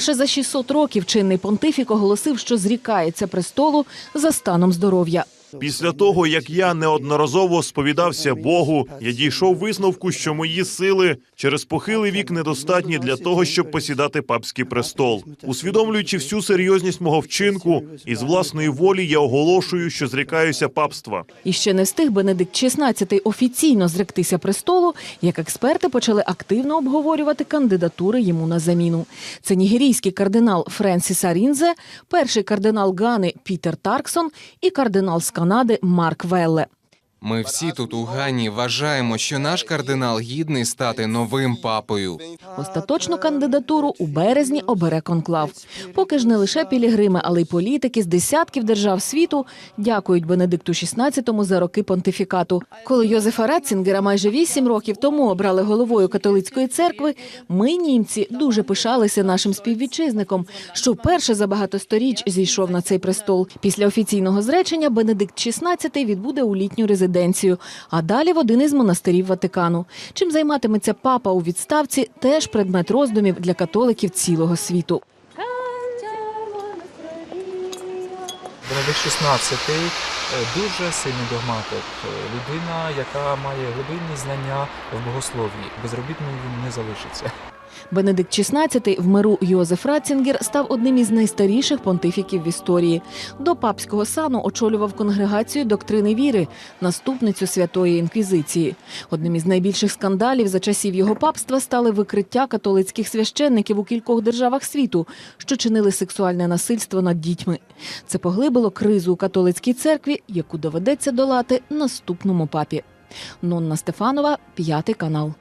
Вперше за 600 років чинний понтифік оголосив, що зрікається престолу за станом здоров'я. Після того, як я неодноразово сповідався Богу, я дійшов висновку, що мої сили через похилий вік недостатні для того, щоб посідати папський престол. Усвідомлюючи всю серйозність мого вчинку, із власної волі я оголошую, що зрікаюся папства. І ще не встиг Бенедикт XVI офіційно зректися престолу, як експерти почали активно обговорювати кандидатури йому на заміну. Це нігерійський кардинал Френсіс Арінзе, перший кардинал Гани Пітер Тарксон і кардинал з Канади Марк Велле. Ми всі тут у Гані вважаємо, що наш кардинал гідний стати новим папою. Остаточну кандидатуру у березні обере конклав. Поки ж не лише пілігрими, але й політики з десятків держав світу дякують Бенедикту XVI за роки понтифікату. Коли Йозефа Ратцінгера майже вісім років тому обрали головою католицької церкви, ми, німці, дуже пишалися нашим співвітчизником, що вперше за багато сторіч зійшов на цей престол. Після офіційного зречення Бенедикт XVI відбуде у літню резиденцію, а далі в один із монастирів Ватикану. Чим займатиметься папа у відставці, теж предмет роздумів для католиків цілого світу. Бенедикт XVI е, дуже сильний догматик, е, людина, яка має глибинні знання в богослов'ї. Безробітним він не залишиться. Бенедикт XVI в миру Йозеф Ратцінгер став одним із найстаріших понтифіків в історії. До папського сану очолював конгрегацію доктрини віри, наступницю святої інквізиції. Одним із найбільших скандалів за часів його папства стали викриття католицьких священників у кількох державах світу, що чинили сексуальне насильство над дітьми. Це поглибило кризу у католицькій церкві, яку доведеться долати наступному папі. Нонна Стефанова, п'ятий канал.